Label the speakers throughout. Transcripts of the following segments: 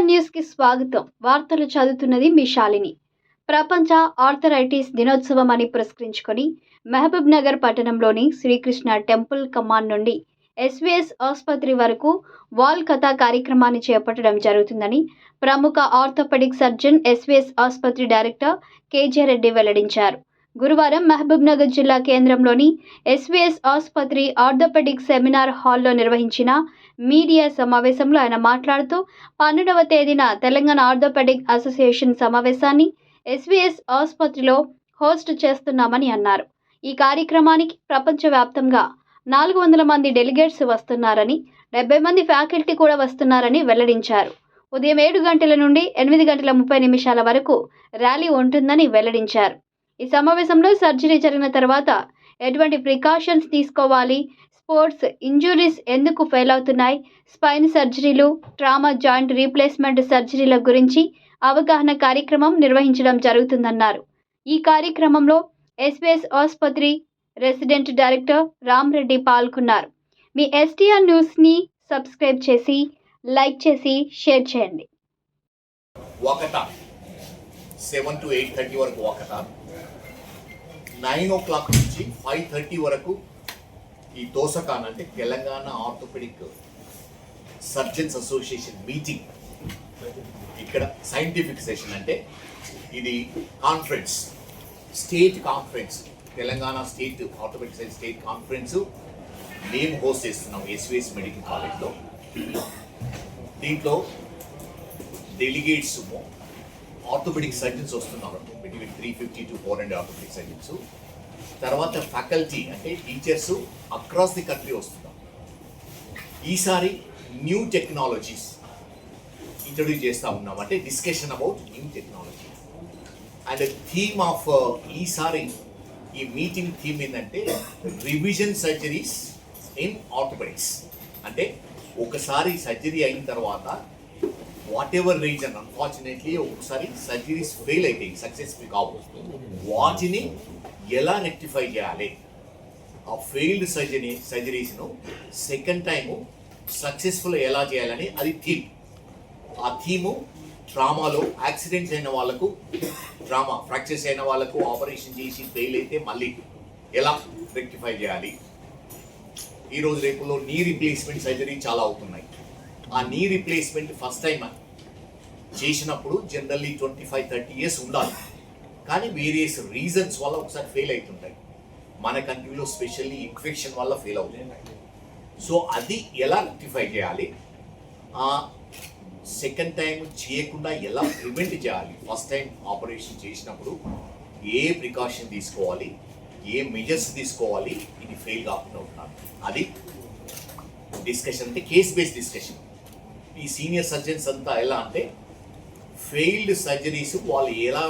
Speaker 1: STR న్యూస్కి స్వాగతం. వార్తలు చదువుతున్నది మీ శాలిని. ప్రపంచ ఆర్థరైటిస్ దినోత్సవం అని పురస్కరించుకొని మహబూబ్ నగర్ పట్టణంలోని శ్రీకృష్ణ టెంపుల్ కమాన్ నుండి ఎస్వీఎస్ ఆసుపత్రి వరకు వాల్ కథా కార్యక్రమాన్ని చేపట్టడం జరుగుతుందని ప్రముఖ ఆర్థోపెడిక్ సర్జన్ ఎస్వీఎస్ ఆసుపత్రి డైరెక్టర్ కేజే రెడ్డి వెల్లడించారు. గురువారం మహబూబ్నగర్ జిల్లా కేంద్రంలోని ఎస్వీఎస్ ఆసుపత్రి ఆర్థోపెడిక్ సెమినార్ హాల్లో నిర్వహించిన మీడియా సమావేశంలో ఆయన మాట్లాడుతూ పన్నెండవ తేదీన తెలంగాణ ఆర్థోపెడిక్ అసోసియేషన్ సమావేశాన్ని ఎస్వీఎస్ ఆసుపత్రిలో హోస్ట్ చేస్తున్నామని అన్నారు. ఈ కార్యక్రమానికి ప్రపంచవ్యాప్తంగా నాలుగు వందల మంది డెలిగేట్స్ వస్తున్నారని డెబ్బై మంది ఫ్యాకల్టీ కూడా వస్తున్నారని వెల్లడించారు. ఉదయం ఏడు గంటల నుండి ఎనిమిది గంటల ముప్పై నిమిషాల వరకు ర్యాలీ ఉంటుందని వెల్లడించారు. ఈ సమావేశంలో సర్జరీ జరిగిన తర్వాత ఎటువంటి ప్రికాషన్స్ తీసుకోవాలి? స్పోర్ట్స్ ఇంజురీస్ ఎందుకు ఫెయిల్ అవుతున్నాయి? స్పైన్ సర్జరీలు ట్రామా జాయింట్ రీప్లేస్మెంట్ సర్జరీల గురించి అవగాహన కార్యక్రమం నిర్వహించడం జరుగుతుందన్నారు. ఈ కార్యక్రమంలో ఎస్బీఎస్ ఆసుపత్రి రెసిడెంట్ డైరెక్టర్ రామ్ రెడ్డి పాల్గొన్నారు. మీ ఎస్టీఆర్ న్యూస్ని సబ్స్క్రైబ్ చేసి లైక్ చేసి షేర్ చేయండి.
Speaker 2: ఒకట. సెవెన్ టు ఎయిట్ థర్టీ వరకు ఒకట. నైన్ ఓ క్లాక్ నుంచి ఫైవ్ థర్టీ వరకు ఈ తోసకాన్ అంటే Telangana orthopaedic surgeons association meeting. ఇక్కడ సైంటిఫిక్ సెషన్ అంటే ఇది conference state conference Telangana state orthopaedic science state conference మేము హోస్ట్ చేస్తున్నాం ఎస్విఎస్ మెడికల్ కాలేజ్లో. దీంట్లో డెలిగేట్స్ ఆర్థోపెడిక్ సర్జన్స్ వస్తున్నారు. Between three fifty to four hundred orthopaedic surgeons తర్వాత ఫ్యాకల్టీ అంటే టీచర్స్ అక్రాస్ ది కంట్రీ వస్తున్నారు. ఈసారి న్యూ టెక్నాలజీస్ ఇంట్రడ్యూస్ చేస్తూ ఉన్నాం. అంటే discussion about new technology and theme of ఈసారి ఈ మీటింగ్ థీమ్ ఏంటంటే రివిజన్ సర్జరీస్ ఇన్ ఆర్థోపెడిక్స్ అంటే ఒకసారి సర్జరీ అయిన తర్వాత వాట్ ఎవర్ రీజన్ అన్ఫార్చునేట్లీ ఒకసారి సర్జరీస్ ఫెయిల్ అవుతాయి సక్సెస్ఫుల్ కావచ్చు వాటిని ఎలా రెక్టిఫై చేయాలి? ఆ ఫెయిల్డ్ సర్జరీ సర్జరీస్ను సెకండ్ టైము సక్సెస్ఫుల్ ఎలా చేయాలని అది థీమ్ ఆ థీము ట్రామాలో యాక్సిడెంట్స్ అయిన వాళ్ళకు ట్రామా ఫ్రాక్చర్స్ అయిన వాళ్ళకు ఆపరేషన్ చేసి ఫెయిల్ అయితే మళ్ళీ ఎలా రెక్టిఫై చేయాలి? ఈరోజు రేపులో నీ రీప్లేస్మెంట్ సర్జరీ చాలా అవుతున్నాయి. ఆ నీ రీప్లేస్మెంట్ ఫస్ట్ టైం చేసినప్పుడు generally twenty five thirty years ఉండాలి. కానీ వేరియస్ రీజన్స్ వల్ల ఒకసారి ఫెయిల్ అవుతుంటాయి. మన కంట్రీలో స్పెషల్లీ ఇన్ఫెక్షన్ వల్ల ఫెయిల్ అవుతుంది. సో అది ఎలా రెక్టిఫై చేయాలి? సెకండ్ టైం చేయకుండా ఎలా ప్రివెంట్ చేయాలి? ఫస్ట్ టైం ఆపరేషన్ చేసినప్పుడు ఏ ప్రికాషన్ తీసుకోవాలి? ఏ మెజర్స్ తీసుకోవాలి? ఇది ఫెయిల్ కాకుండా ఉంటున్నాను అది డిస్కషన్ అంటే కేస్ బేస్డ్ డిస్కషన్ ఈ సీనియర్ సర్జన్స్ అంతా ఎలా అంటే ఫెయిల్డ్ సర్జరీస్ వాళ్ళు ఎలా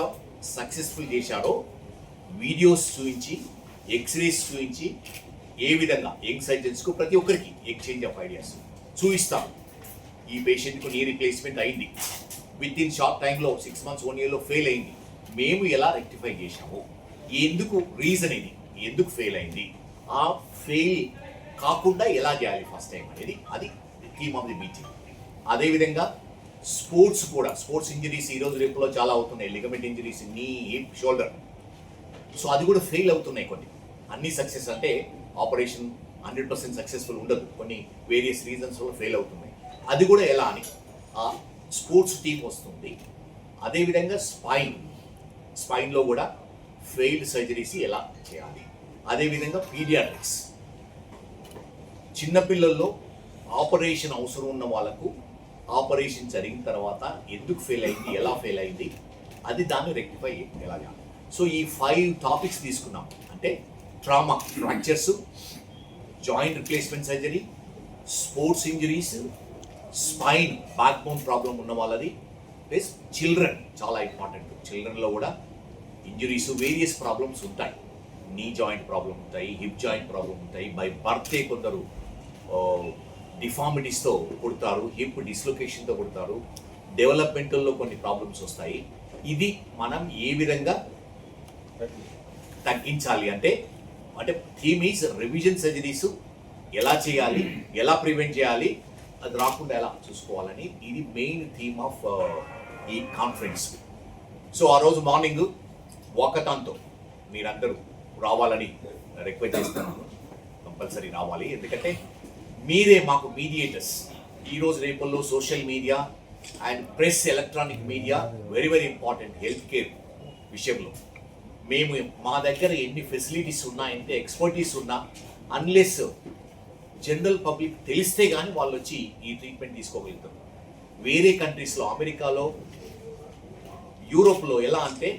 Speaker 2: సక్సెస్ఫుల్ చేశారో వీడియోస్ చూపించి ఎక్స్రేస్ చూపించి ఏ విధంగా యంగ్ సర్జన్స్కు ప్రతి ఒక్కరికి ఎక్స్చేంజ్ ఆఫ్ ఐడియాస్ చూపిస్తాం. ఈ పేషెంట్కు నీ రీప్లేస్మెంట్ అయింది. విత్ ఇన్ షార్ట్ టైంలో సిక్స్ మంత్స్ వన్ ఇయర్లో ఫెయిల్ అయింది. మేము ఎలా రెక్టిఫై చేశాము? ఎందుకు రీజన్ ఇది? ఎందుకు ఫెయిల్ అయింది? ఆ ఫెయిల్ కాకుండా ఎలా చేయాలి ఫస్ట్ టైం అనేది? అది థీమ్ ఆఫ్ ది మీటింగ్ అదేవిధంగా స్పోర్ట్స్ కూడా స్పోర్ట్స్ ఇంజరీస్ ఈ రోజు రేపులో చాలా అవుతున్నాయి. Ligament injuries knee hip shoulder. So అది కూడా ఫెయిల్ అవుతున్నాయి కొన్ని. అన్ని సక్సెస్ అంటే ఆపరేషన్ హండ్రెడ్ పర్సెంట్ సక్సెస్ఫుల్ ఉండదు. కొన్ని వేరియస్ రీజన్స్ వల్ల ఫెయిల్ అవుతున్నాయి. అది కూడా ఎలా అని ఆ స్పోర్ట్స్ టీం వస్తుంది. అదేవిధంగా స్పైన్ స్పైన్లో కూడా ఫెయిల్డ్ సర్జరీస్ ఎలా చేయాలి? అదేవిధంగా పీడియాట్రిక్స్ చిన్నపిల్లల్లో ఆపరేషన్ అవసరం ఉన్న వాళ్ళకు ఆపరేషన్ జరిగిన తర్వాత ఎందుకు ఫెయిల్ అయింది ఎలా ఫెయిల్ అయింది అది దాన్ని రెక్టిఫై ఎలాగా. సో ఈ ఫైవ్ టాపిక్స్ తీసుకున్నాం. అంటే trauma fractures joint replacement surgery sports injuries spine back bone problem ఉన్న వాళ్ళది ప్లస్ చిల్డ్రన్ చాలా ఇంపార్టెంట్ చిల్డ్రన్లో కూడా ఇంజరీస్ వేరియస్ ప్రాబ్లమ్స్ ఉంటాయి. నీ జాయింట్ ప్రాబ్లం ఉంటాయి హిప్ జాయింట్ ప్రాబ్లం ఉంటాయి. బై బర్త్డే కొందరు uh, డిఫార్మిటీస్తో పుడతారు హిప్ డిస్లొకేషన్తో పుడతారు డెవలప్మెంటల్లో కొన్ని ప్రాబ్లమ్స్ వస్తాయి. ఇది మనం ఏ విధంగా తగ్గించాలి అంటే అంటే థీమ్ ఈజ్ రివిజన్ సర్జరీస్ ఎలా చేయాలి ఎలా ప్రివెంట్ చేయాలి అది రాకుండా ఎలా చూసుకోవాలని ఇది మెయిన్ థీమ్ ఆఫ్ ఈ కాన్ఫరెన్స్. సో ఆ రోజు మార్నింగ్ వాకథాన్తో మీరందరూ రావాలని రిక్వెస్ట్ చేస్తున్నాను. కంపల్సరీ రావాలి ఎందుకంటే మీరే మాకు మీడియేటర్స్ ఈ రోజు రేపల్లో social media and press electronic media very very important health care విషయంలో. మేము మా దగ్గర ఎన్ని ఫెసిలిటీస్ ఉన్నాయంటే ఎక్స్పర్టీస్ ఉన్నా అన్లెస్ జనరల్ పబ్లిక్ తెలిస్తే కానీ వాళ్ళు వచ్చి ఈ ట్రీట్మెంట్ తీసుకోగలుగుతారు. వేరే కంట్రీస్లో అమెరికాలో యూరోప్లో ఎలా అంటే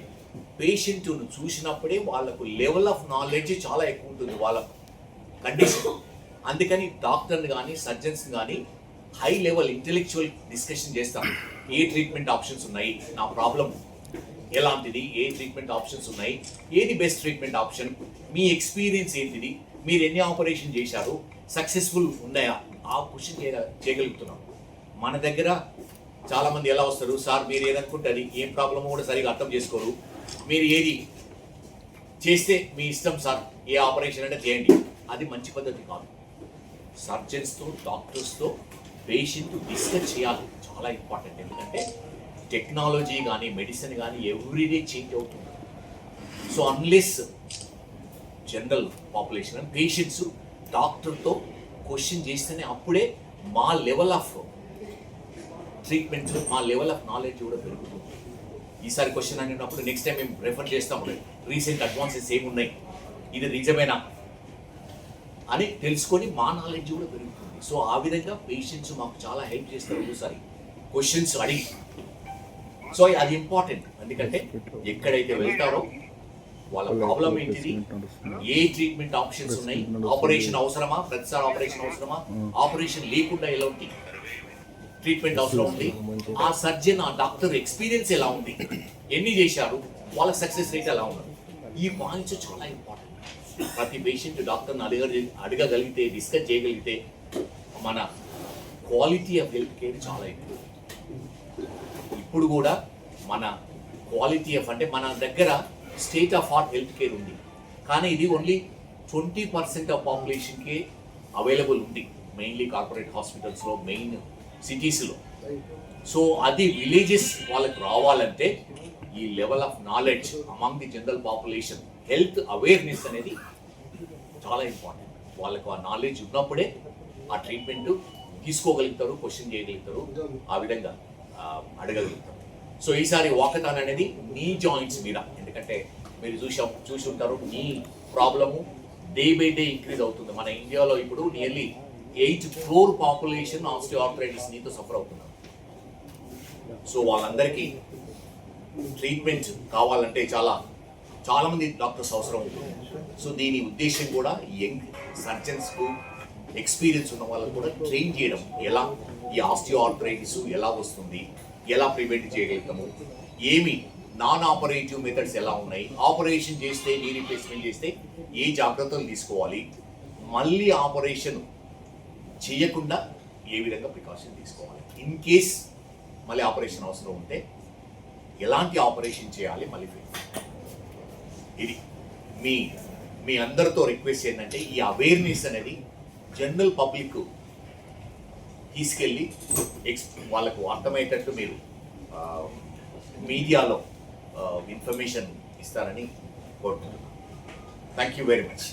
Speaker 2: పేషెంట్ను చూసినప్పుడే వాళ్ళకు లెవెల్ ఆఫ్ నాలెడ్జ్ చాలా ఎక్కువ ఉంటుంది వాళ్ళ కండిషన్ అందుకని డాక్టర్ని కానీ సర్జన్స్ కానీ హై లెవెల్ ఇంటెలెక్చువల్ డిస్కషన్ చేస్తాం. ఏ ట్రీట్మెంట్ ఆప్షన్స్ ఉన్నాయి? నా ప్రాబ్లం ఎలాంటిది? ఏ ట్రీట్మెంట్ ఆప్షన్స్ ఉన్నాయి? ఏది బెస్ట్ ట్రీట్మెంట్ ఆప్షన్? మీ ఎక్స్పీరియన్స్ ఏంటిది? మీరు ఎన్ని ఆపరేషన్ చేశారు? సక్సెస్ఫుల్ ఉన్నాయా? ఆ క్వశ్చన్ చేయగలుగుతున్నాం. మన దగ్గర చాలామంది ఎలా వస్తారు? సార్ మీరు ఏదనుకుంటారు ఏం ప్రాబ్లమో కూడా సరిగా అర్థం చేసుకోరు. మీరు ఏది చేస్తే మీ ఇష్టం సార్? ఏ ఆపరేషన్ అంటే చేయండి. అది మంచి పద్ధతి కాదు. సర్జన్స్తో డాక్టర్స్తో పేషెంట్ డిస్కస్ చేయాలి. చాలా ఇంపార్టెంట్. ఎందుకంటే టెక్నాలజీ కానీ మెడిసిన్ కానీ ఎవ్రీడే చేంజ్ అవుతుంది. So unless general population and patients డాక్టర్తో క్వశ్చన్ చేస్తేనే అప్పుడే మా లెవెల్ ఆఫ్ ట్రీట్మెంట్ మా లెవెల్ ఆఫ్ నాలెడ్జ్ కూడా పెరుగుతుంది. ఈసారి క్వశ్చన్ అడిగినప్పుడు నెక్స్ట్ టైం మేము రెఫర్ చేస్తాము రీసెంట్ అడ్వాన్సెస్ ఏమున్నాయి? ఇది నిజమేనా? అని తెలుసుకొని మా నాలెడ్జ్ కూడా పెరుగుతుంది. సో ఆ విధంగా పేషెంట్స్ మాకు చాలా హెల్ప్ చేస్తారు ఒకసారి. క్వశ్చన్స్ అడిగి. సో అది ఇంపార్టెంట్ ఎందుకంటే ఎక్కడైతే వెళ్తారో వాళ్ళ ప్రాబ్లం ఏంటిది? ఏ ట్రీట్మెంట్ ఆప్షన్స్ ఉన్నాయి? ఆపరేషన్ అవసరమా? ప్రతిసారి ఆపరేషన్ అవసరమా? ఆపరేషన్ లేకుండా ఎలా ఉంది? ట్రీట్మెంట్ అవసరం ఉంది. ఆ సర్జన్ ఆ డాక్టర్ ఎక్స్పీరియన్స్ ఎలా ఉంది? ఎన్ని చేశారు? వాళ్ళ సక్సెస్ రేట్ ఎలా ఉంది? ఈ పాయింట్స్ చాలా ఇంపార్టెంట్ ప్రతి పేషెంట్ డాక్టర్ని అడగ అడగగలిగితే డిస్కస్ చేయగలిగితే మన క్వాలిటీ ఆఫ్ హెల్త్ కేర్ చాలా ఎక్కువ. ఇప్పుడు కూడా మన క్వాలిటీ ఆఫ్ అంటే మన దగ్గర state of art health care ఉంది. కానీ ఇది ఓన్లీ ట్వంటీ పర్సెంట్ ఆఫ్ పాపులేషన్కే అవైలబుల్ ఉంది. మెయిన్లీ కార్పొరేట్ హాస్పిటల్స్లో మెయిన్ సిటీస్లో సో అది విలేజెస్ వాళ్ళకి రావాలంటే ఈ level of knowledge among the general population health awareness అనేది చాలా ఇంపార్టెంట్ వాళ్ళకు ఆ నాలెడ్జ్ ఉన్నప్పుడే ఆ ట్రీట్మెంట్ తీసుకోగలుగుతారు క్వశ్చన్ చేయగలుగుతారు ఆ విధంగా అడగగలుగుతారు. సో ఈసారి వాకథాన్ అనేది నీ జాయింట్స్ మీద ఎందుకంటే మీరు చూసా చూసి ఉంటారు knee problem day by day increase అవుతుంది. మన ఇండియాలో ఇప్పుడు nearly eight crore population osteoarthritis నీతో సఫర్ అవుతున్నారు. సో వాళ్ళందరికీ ట్రీట్మెంట్ కావాలంటే చాలా చాలా మంది డాక్టర్స్ అవసరం అవుతుంది సో దీని ఉద్దేశం కూడా యంగ్ సర్జన్స్కు ఎక్స్పీరియన్స్ ఉన్న వాళ్ళకు కూడా ట్రైన్ చేయడం. ఎలా? ఈ ఆస్టియోఆర్థరైటిస్ ఎలా వస్తుంది? ఎలా ప్రివెంట్ చేయగలుగుతాము? ఏమి? నాన్ ఆపరేటివ్ మెథడ్స్ ఎలా ఉన్నాయి? ఆపరేషన్ చేస్తే నీ రీప్లేస్మెంట్ చేస్తే ఏ జాగ్రత్తలు తీసుకోవాలి? మళ్ళీ ఆపరేషన్ చేయకుండా ఏ విధంగా ప్రికాషన్ తీసుకోవాలి? ఇన్ కేస్ మళ్ళీ ఆపరేషన్ అవసరం ఉంటే ఎలాంటి ఆపరేషన్ చేయాలి? మళ్ళీ ఇది మీ మీ అందరితో రిక్వెస్ట్ ఏంటంటే ఈ అవేర్నెస్ అనేది జనరల్ పబ్లిక్ తీసుకెళ్ళి ఎక్స్ వాళ్ళకు అర్థమయ్యేటట్టు మీరు మీడియాలో ఇన్ఫర్మేషన్ ఇస్తారని కోరుకుంటున్నాను. Thank you very much